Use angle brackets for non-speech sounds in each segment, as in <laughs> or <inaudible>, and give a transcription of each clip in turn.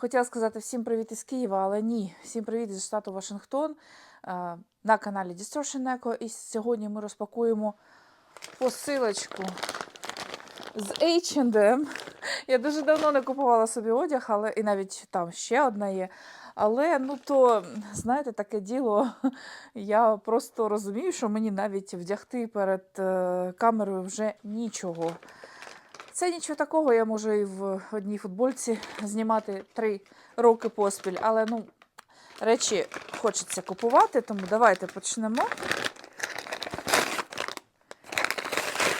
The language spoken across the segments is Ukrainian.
Хотіла сказати всім привіт із Києва, але ні. Всім привіт зі штату Вашингтон е, на каналі Distortion Echo. І сьогодні ми розпакуємо посилочку з H&M. Я дуже давно не купувала собі одяг, але і навіть там ще одна є. Але ну то, знаєте, таке діло. <laughs> Я просто розумію, що мені навіть вдягти перед е, камерою вже нічого. Це нічого такого, я можу і в одній футбольці знімати три роки поспіль, але ну, речі хочеться купувати, тому давайте почнемо.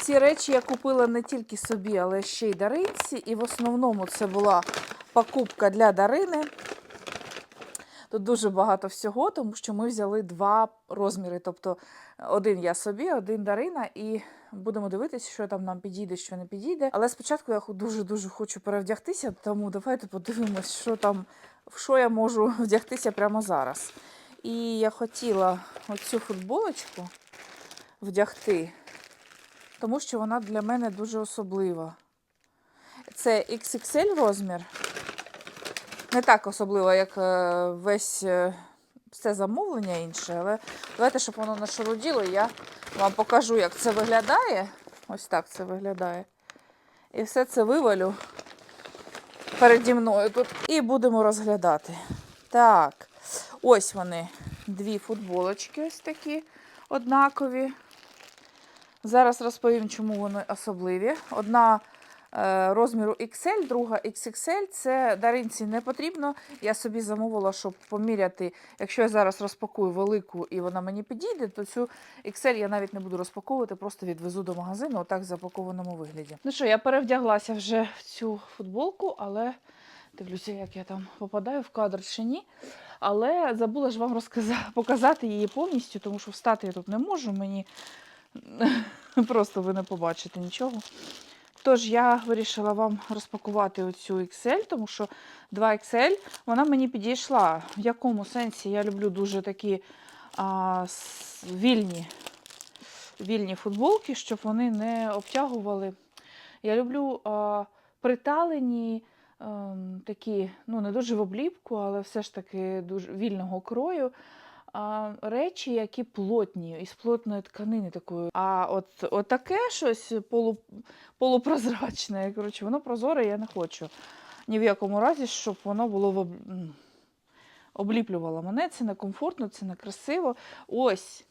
Ці речі я купила не тільки собі, але ще й Даринці. І в основному це була покупка для Дарини. Тут дуже багато всього, тому що ми взяли два розміри. Тобто один я собі, один Дарина, і будемо дивитися, що там нам підійде, що не підійде. Але спочатку я дуже-дуже хочу перевдягтися, тому давайте подивимось, що там, в що я можу <laughs> вдягтися прямо зараз. І я хотіла оцю футболочку вдягти, тому що вона для мене дуже особлива. Це XXL розмір. Не так особливо, як е, весь е, все замовлення інше, але давайте, щоб воно не шаруділо, я вам покажу, як це виглядає. Ось так це виглядає. І все це вивалю переді мною тут. І будемо розглядати. Так, ось вони. Дві футболочки ось такі однакові. Зараз розповім, чому вони особливі. Одна розміру XL, друга XXL. Це даринці не потрібно. Я собі замовила, щоб поміряти. Якщо я зараз розпакую велику і вона мені підійде, то цю XL я навіть не буду розпаковувати, просто відвезу до магазину, отак в запакованому вигляді. Ну що, я перевдяглася вже в цю футболку, але дивлюся, як я там попадаю в кадр чи ні. Але забула ж вам розказати, показати її повністю, тому що встати я тут не можу. Мені <laughs> просто ви не побачите нічого. Тож я вирішила вам розпакувати оцю XL, тому що 2XL вона мені підійшла. В якому сенсі я люблю дуже такі а, вільні, вільні футболки, щоб вони не обтягували. Я люблю а, приталені, ем, такі, ну не дуже в обліпку, але все ж таки дуже вільного крою. А, речі, які плотні, із плотної тканини такої. А от, от таке щось полу, полупрозрачне. Коротше, воно прозоре, я не хочу. Ні в якому разі, щоб воно було в об... обліплювало мене. Це не комфортно, це не красиво. Ось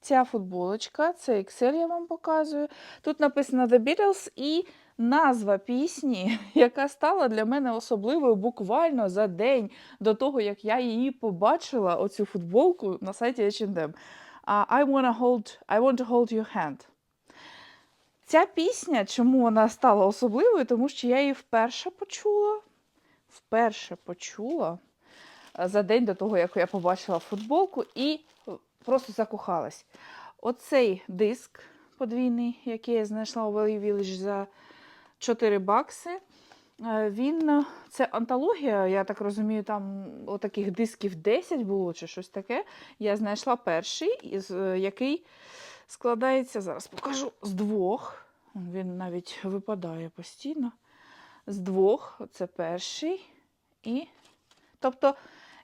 ця футболочка, це Excel я вам показую. Тут написано The Beatles і назва пісні, <laughs> яка стала для мене особливою буквально за день до того, як я її побачила, оцю футболку на сайті H&M. I, wanna hold, I want to hold your hand. Ця пісня, чому вона стала особливою? Тому що я її вперше почула. Вперше почула е, за день до того, як я побачила футболку, і просто закохалась. Оцей диск подвійний, який я знайшла у Value Village за 4 бакси. Е, Він е, це антологія, я так розумію, там отаких дисків 10 було чи щось таке. Я знайшла перший, е, який складається, зараз покажу, з двох. Він навіть випадає постійно. З двох, це перший. І... Тобто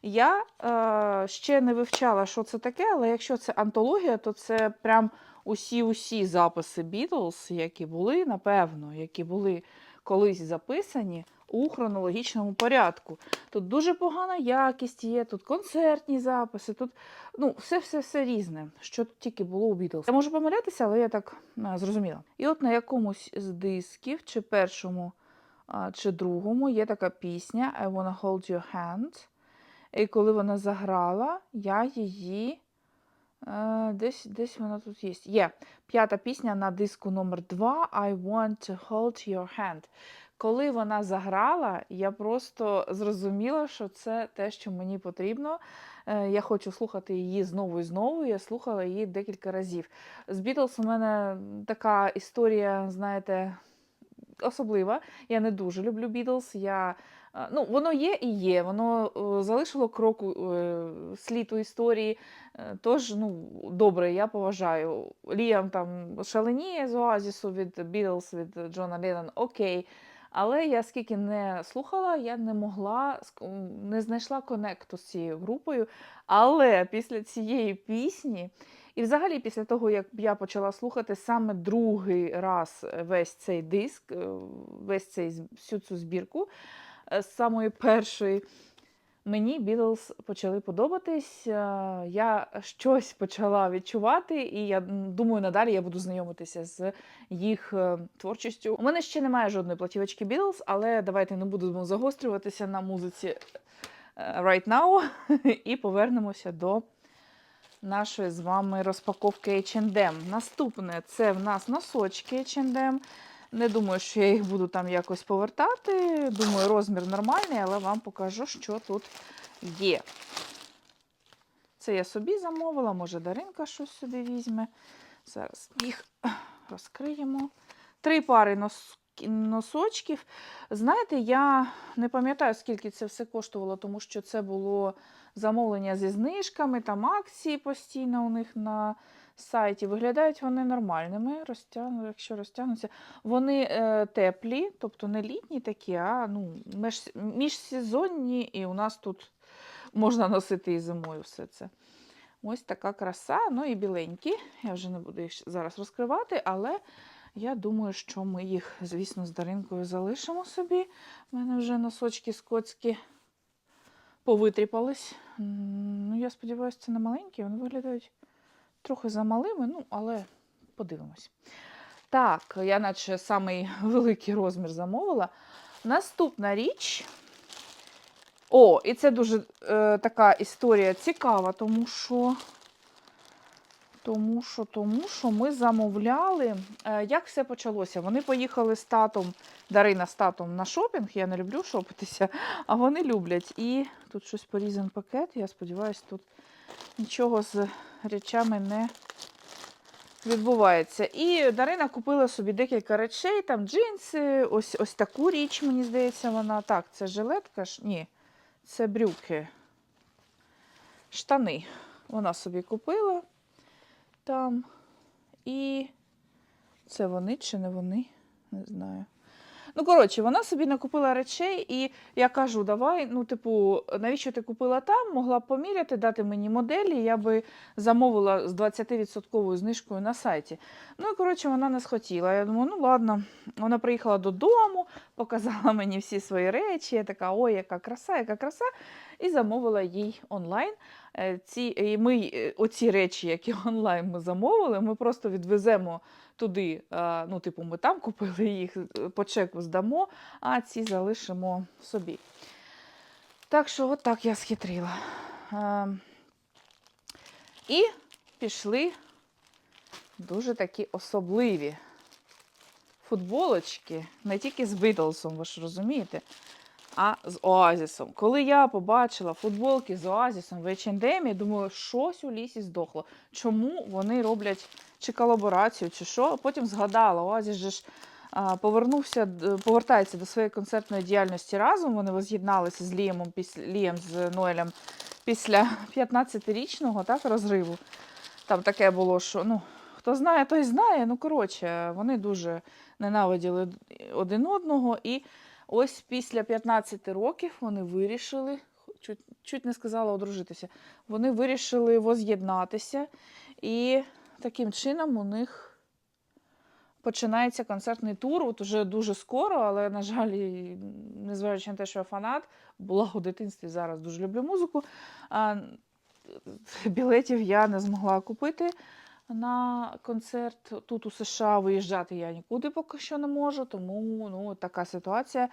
я е, ще не вивчала, що це таке, але якщо це антологія, то це прям усі-усі записи Beatles, які були, напевно, які були колись записані у хронологічному порядку. Тут дуже погана якість є, тут концертні записи, тут ну, все-все-все різне, що тільки було у Beatles. Я можу помилятися, але я так а, зрозуміла. І от на якомусь з дисків, чи першому, чи другому, є така пісня I wanna hold your hand. І коли вона заграла, я її. Е, десь, десь вона тут є. Є п'ята пісня на диску номер 2 I want to hold your hand. Коли вона заграла, я просто зрозуміла, що це те, що мені потрібно. Е, Я хочу слухати її знову і знову. Я слухала її декілька разів. З Beatles у мене така історія, знаєте, особлива. Я не дуже люблю Beatles. Я Ну, воно є і є, воно е, залишило кроку е, слід у історії. Е, Тож, ну, добре, я поважаю. Ліам там шаленіє з Оазісу від Beatles, від Джона Леннона, окей. Але я скільки не слухала, я не могла, не знайшла конекту з цією групою. Але після цієї пісні, і взагалі після того, як я почала слухати саме другий раз весь цей диск, весь цей всю цю збірку, з самої першої, мені Beatles почали подобатись. е, Я щось почала відчувати, і я думаю, надалі я буду знайомитися з їх е, творчістю. У мене ще немає жодної платівочки Beatles, але давайте не будемо загострюватися на музиці е, right now <laughs> і повернемося до нашої з вами розпаковки H&M. Наступне це в нас носочки H&M. Не думаю, що я їх буду там якось повертати. Думаю, розмір нормальний, але вам покажу, що тут є. Це я собі замовила, може Даринка щось сюди візьме. Зараз їх розкриємо. Три пари нос- носочків. Знаєте, я не пам'ятаю, скільки це все коштувало, тому що це було замовлення зі знижками, там акції постійно у них на сайті. Виглядають вони нормальними, розтягну, якщо розтягнуться. Вони е, теплі, тобто не літні такі, а ну, меж, міжсезонні, і у нас тут можна носити і зимою все це. Ось така краса, ну і біленькі. Я вже не буду їх зараз розкривати, але я думаю, що ми їх, звісно, з Даринкою залишимо собі. У мене вже носочки скотські повитріпались. Ну, я сподіваюся, це не маленькі, вони виглядають трохи замалими, ну, але подивимось. Так, я наче самий <laughs> великий розмір замовила. Наступна річ. О, і це дуже е, така історія цікава, тому що, тому що, тому що ми замовляли. Е, як все почалося? Вони поїхали з татом, Дарина з татом на шопінг. Я не люблю шопитися, а вони люблять. І тут щось порізаний пакет. Я сподіваюся, тут нічого з речами не відбувається. І Дарина купила собі декілька речей, там джинси, ось, ось таку річ, мені здається, вона. Так, це жилетка ж? Ні, це брюки. Штани. Вона собі купила там. І це вони чи не вони? Не знаю. Ну, коротше, вона собі накупила речей, і я кажу, давай, ну, типу, навіщо ти купила там? Могла б поміряти, дати мені моделі, я би замовила з 20% знижкою на сайті. Ну і коротше, вона не схотіла. Я думаю, ну ладно. Вона приїхала додому, показала мені всі свої речі. Я така, ой, яка краса, яка краса. І замовила їй онлайн. Е, Ці, і ми, е, оці речі, які <laughs> онлайн ми замовили, ми просто відвеземо туди. е, Ну, типу, ми там купили їх, по чеку здамо, а ці залишимо собі. Так що, от так я схитрила. І пішли дуже такі особливі футболочки, не тільки з Бітлсом, ви ж розумієте, а з Оазісом. Коли я побачила футболки з Оазісом в H&M, я думаю, щось у лісі здохло. Чому вони роблять чи колаборацію, чи що? Потім згадала, Оазіс же ж повернувся, повертається до своєї концертної діяльності разом. Вони воз'єдналися з Ліємом, Лієм з Ноелем після <laughs> 15-річного так, розриву. Там таке було, що ну, хто знає, той знає. Ну, коротше, вони дуже ненавиділи один одного. І ось після 15 років вони вирішили, чуть, чуть не сказала одружитися, вони вирішили воз'єднатися. І таким чином у них починається концертний тур. От уже дуже скоро, але, на жаль, незважаючи на те, що я фанат, була у дитинстві зараз дуже люблю музику. А, білетів я не змогла купити на концерт тут у США. Виїжджати я нікуди поки що не можу, тому ну, така ситуація.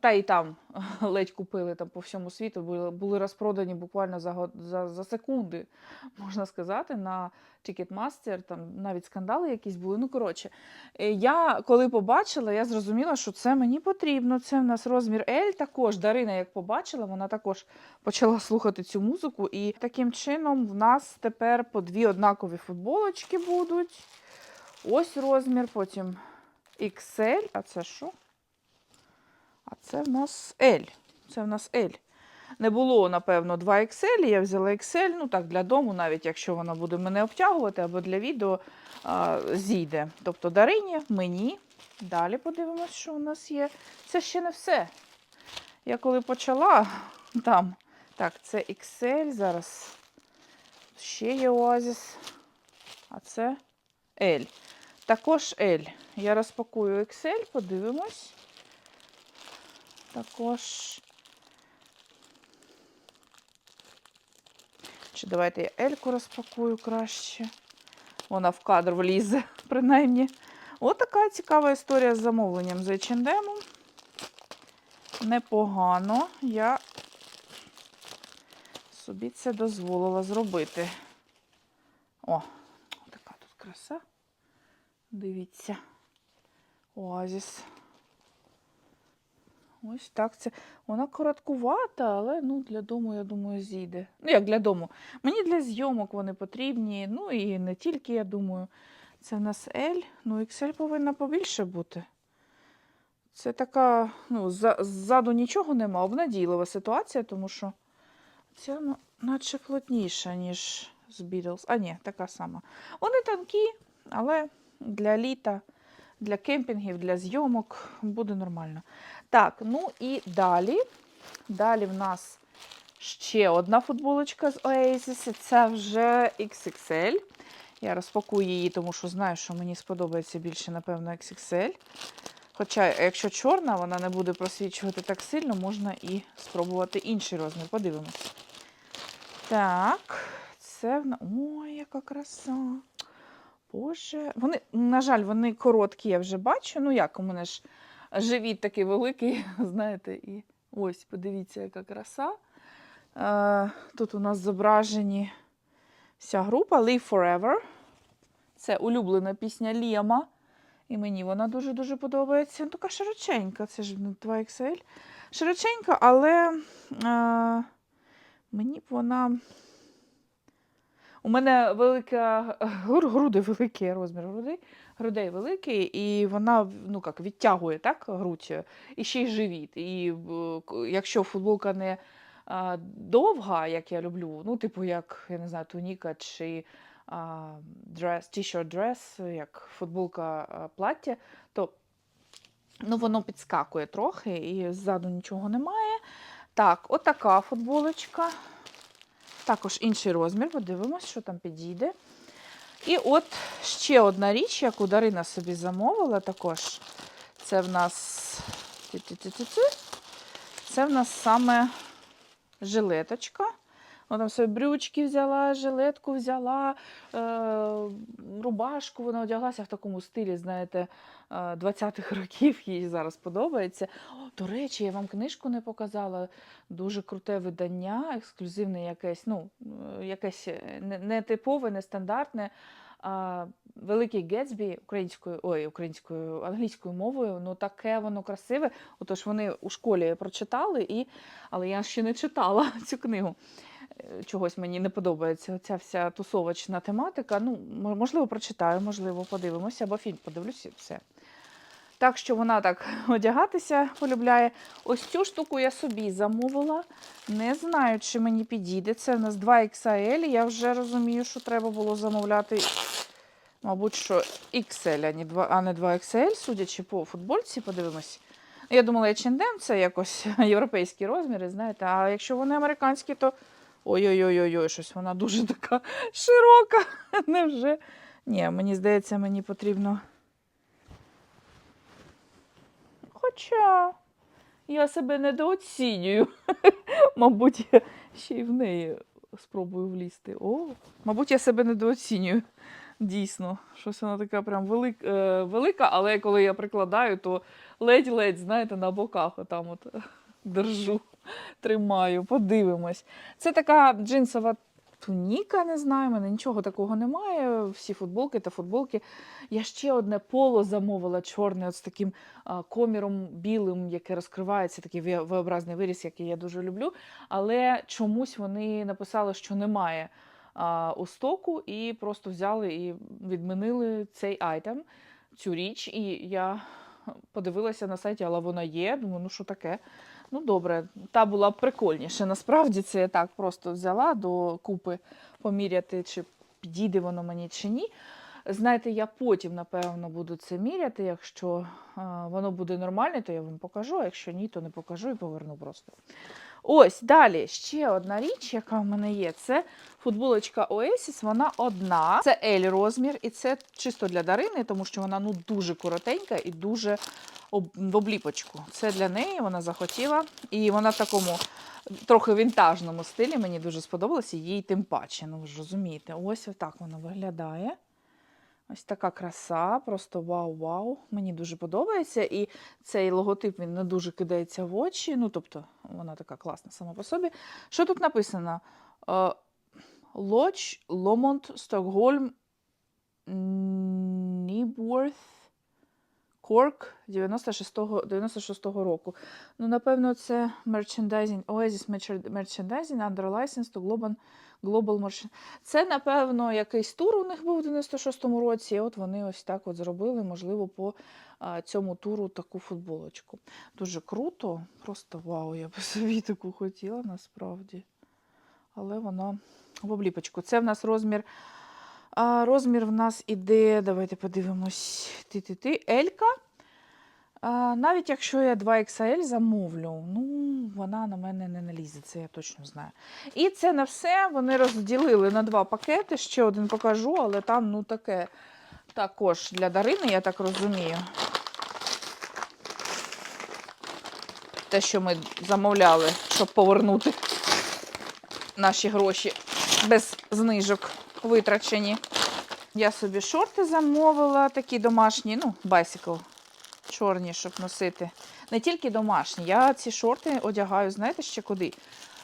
Та і там <laughs> ледь купили там по всьому світу, були, були розпродані буквально за, за, за секунди, <laughs> можна сказати, на Ticketmaster, там навіть скандали якісь були. Ну, коротше, е, я коли побачила, я зрозуміла, що це мені потрібно. Це в нас розмір L. Також Дарина, як побачила, вона також почала слухати цю музику. І таким чином в нас тепер по дві однакові футболочки будуть. Ось розмір, потім XL. А це що? А це в нас L. Це в нас L. Не було, напевно, 2 XL, я взяла XL, ну так, для дому, навіть якщо вона буде мене обтягувати, або для відео а, зійде. Тобто Дарині, мені Далі подивимось, що у нас є. Це ще не все. Я коли почала <laughs> там. Так, це XL зараз. Ще є Oasis. А це L. Також L. Я розпакую XL, подивимось. Також. Чи давайте я L-ку розпакую краще. Вона в кадр влізе, <laughs> принаймні. От така цікава історія з замовленням з H&M. Непогано. Я собі це дозволила зробити. О, така тут краса. Дивіться. Оазіс. Ось так це. Вона короткувата, але ну, для дому, я думаю, зійде. Ну, як для дому. Мені для зйомок вони потрібні. Ну і не тільки, я думаю. Це в нас L. Ну, XL повинна побільше бути. Це така, ну, ззаду нічого нема, обнадійлива ситуація, тому що ця ну, наче плотніша, ніж з Beatles. А ні, така сама. Вони тонкі, але для літа, для кемпінгів, для зйомок буде нормально. Так, ну і далі. Далі в нас ще одна футболочка з Oasis. Це вже XXL. Я розпакую її, тому що знаю, що мені сподобається більше, напевно, XXL. Хоча, якщо чорна, вона не буде просвічувати так сильно, можна і спробувати інший розмір. Подивимось. Так, це Ой, яка краса. Боже. Вони, на жаль, вони короткі, я вже бачу. Ну як, у мене ж живіт такий великий, <laughs> знаєте, і ось, подивіться, яка краса. Е, тут у нас зображені вся група Live Forever. Це улюблена пісня Ліама. І мені вона дуже-дуже подобається. Ну, така широченька, це ж 2XL. Широченька, але е, мені б вона. У мене велика <laughs> гру- груди великі, розмір груди, грудей великий, і вона ну, як, відтягує так, грудь, і ще й живіт. І якщо футболка не довга, як я люблю, ну, типу, як, я не знаю, туніка чи дрес, t-shirt дрес, як футболка плаття, то ну, воно підскакує трохи і ззаду нічого немає. Так, отака футболочка. Також інший розмір, подивимось, що там підійде. І от ще одна річ, яку Дарина собі замовила також. Це в нас. Це в нас саме жилеточка. Вона собі брючки взяла, жилетку взяла, е, рубашку вона одяглася в такому стилі, знаєте, е, 20-х років, їй зараз подобається. До речі, я вам книжку не показала. Дуже круте видання, ексклюзивне якесь, ну, е, якесь е, не, не типове, не стандартне. Великий Гетсбі українською, ой, українською, англійською мовою, ну таке воно красиве. Отож, вони у школі прочитали, і, але я ще не читала <laughs> цю книгу. Чогось мені не подобається ця вся тусовочна тематика. Ну, можливо, прочитаю, можливо, подивимося, або фільм подивлюся і все. Так що вона так <laughs> одягатися полюбляє. Ось цю штуку я собі замовила. Не знаю, чи мені підійде. Це в нас 2XL. Я вже розумію, що треба було замовляти, мабуть, що XL, а не 2, а не 2XL, судячи по футбольці, подивимось. Я думала, H&M це якось <laughs> європейські розміри, знаєте, а якщо вони американські, то ой-ой-ой, щось вона дуже така широка. <laughs> Невже? Ні, мені здається, мені потрібно. Хоча я себе недооцінюю. <laughs> Мабуть, я ще й в неї спробую влізти. О, мабуть, я себе недооцінюю. Дійсно, щось вона така прям велик, е, велика, але коли я прикладаю, то ледь-ледь, знаєте, на боках отам от держу, тримаю, подивимось. Це така джинсова туніка, не знаю, мене нічого такого немає. Всі футболки та футболки. Я ще одне поло замовила чорне, от з таким коміром білим, яке розкривається, такий V-образний виріс, який я дуже люблю. Але чомусь вони написали, що немає у стоку, і просто взяли і відмінили цей айтем, цю річ. І я подивилася на сайті, але вона є. Думаю, ну що таке? Ну, добре, та була прикольніше. Насправді це я так просто взяла до купи поміряти, чи підійде воно мені чи ні. Знаєте, я потім, напевно, буду це міряти. Якщо а, воно буде нормальне, то я вам покажу, а якщо ні, то не покажу і поверну просто. Ось далі ще одна річ, яка в мене є, це футболочка Oasis, вона одна. Це L розмір, і це чисто для Дарини, тому що вона ну дуже коротенька і дуже в обліпочку. Це для неї, вона захотіла. І вона в такому трохи вінтажному стилі. Мені дуже сподобалося, їй тим паче. Ну ви ж розумієте, ось отак вона виглядає. Ось така краса, просто вау-вау. Мені дуже подобається. І цей логотип він не дуже кидається в очі. Ну, тобто, вона така класна сама по собі. Що тут написано? Лоч, Ломонт, Стокгольм, Нібворth, Корк 96-го 96-го року. Ну, напевно, це merchandising, Oasis merchandising under license to Global, Global Merchant. Це, напевно, якийсь тур у них був у 96-му році. І от вони ось так от зробили, можливо, по а, цьому туру таку футболочку. Дуже круто, просто вау, я би <laughs> собі таку хотіла насправді. Але вона в обліпочку. Це в нас розмір. А, розмір в нас іде, давайте подивимось, ти-ти-ти, Елька. А, навіть якщо я 2XL замовлю, ну, вона на мене не налізе, це я точно знаю. І це не все. Вони розділили на два пакети. Ще один покажу, але там ну таке також для Дарини, я так розумію. Те, що ми замовляли, щоб повернути наші гроші без знижок витрачені. Я собі шорти замовила, такі домашні, ну, байсикл чорні, щоб носити. Не тільки домашні. Я ці шорти одягаю, знаєте, ще куди?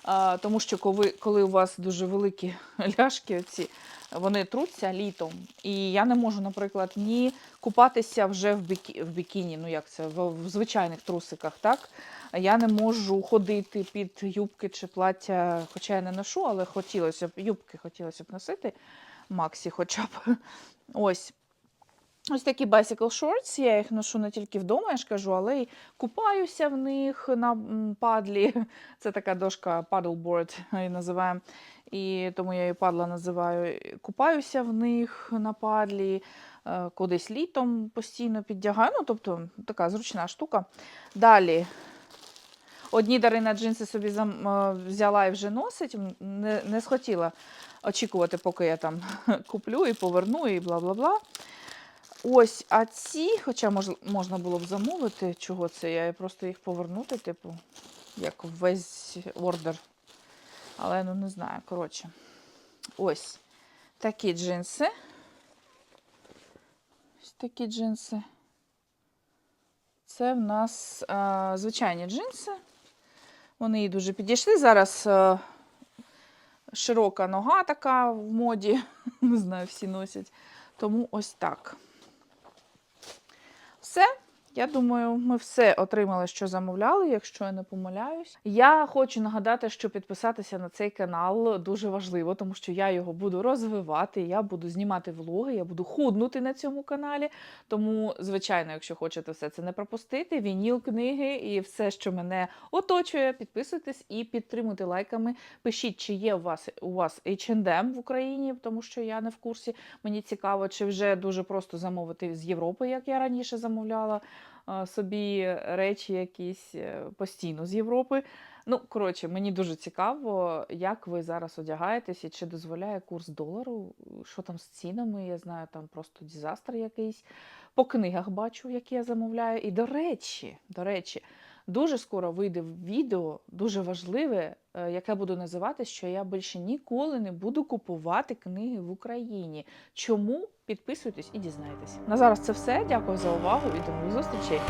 А, тому що коли, коли у вас дуже великі <laughs> ляшки, оці, вони труться літом. І я не можу, наприклад, ні купатися вже в, бікі, в бікіні, ну як це, в, звичайних трусиках, так? Я не можу ходити під юбки чи плаття, хоча я не ношу, але хотілося б, юбки хотілося б носити, Максі хоча б. Ось. Ось такі bicycle shorts, я їх ношу не тільки вдома, я ж кажу, але й купаюся в них на падлі. Це така дошка paddleboard її називаємо. І тому я її падла називаю. Купаюся в них на падлі, е, кудись літом постійно піддягаю. Ну, тобто така зручна штука. Далі. Одні Дарина джинси собі е, взяла і вже носить. Не, не схотіла очікувати, поки я там <laughs> куплю і поверну, і бла-бла-бла. Ось, а ці, хоча мож, можна було б замовити, чого це я, просто їх повернути, типу, як весь ордер. Але ну не знаю, коротше. Ось такі джинси. Ось такі джинси. Це в нас а, звичайні джинси. Вони їй дуже підійшли. Зараз а, широка нога така в моді. <laughs> Не знаю, всі носять. Тому ось так. Все. Я думаю, ми все отримали, що замовляли, якщо я не помиляюсь. Я хочу нагадати, що підписатися на цей канал дуже важливо, тому що я його буду розвивати, я буду знімати влоги, я буду худнути на цьому каналі. Тому, звичайно, якщо хочете все це не пропустити, вініл, книги і все, що мене оточує, підписуйтесь і підтримуйте лайками. Пишіть, чи є у вас у вас H&M в Україні, тому що я не в курсі. Мені цікаво, чи вже дуже просто замовити з Європи, як я раніше замовляла собі речі якісь е, постійно з Європи. Ну, коротше, мені дуже цікаво, як ви зараз одягаєтеся, чи дозволяє курс долару, що там з цінами. Я знаю, там просто дизастр якийсь. По книгах бачу, які я замовляю. І до речі, до речі, дуже скоро вийде відео, дуже важливе, е, яке буду називати, що я більше ніколи не буду купувати книги в Україні. Чому? Підписуйтесь і дізнайтесь. На зараз це все. Дякую за увагу і до нових зустрічей.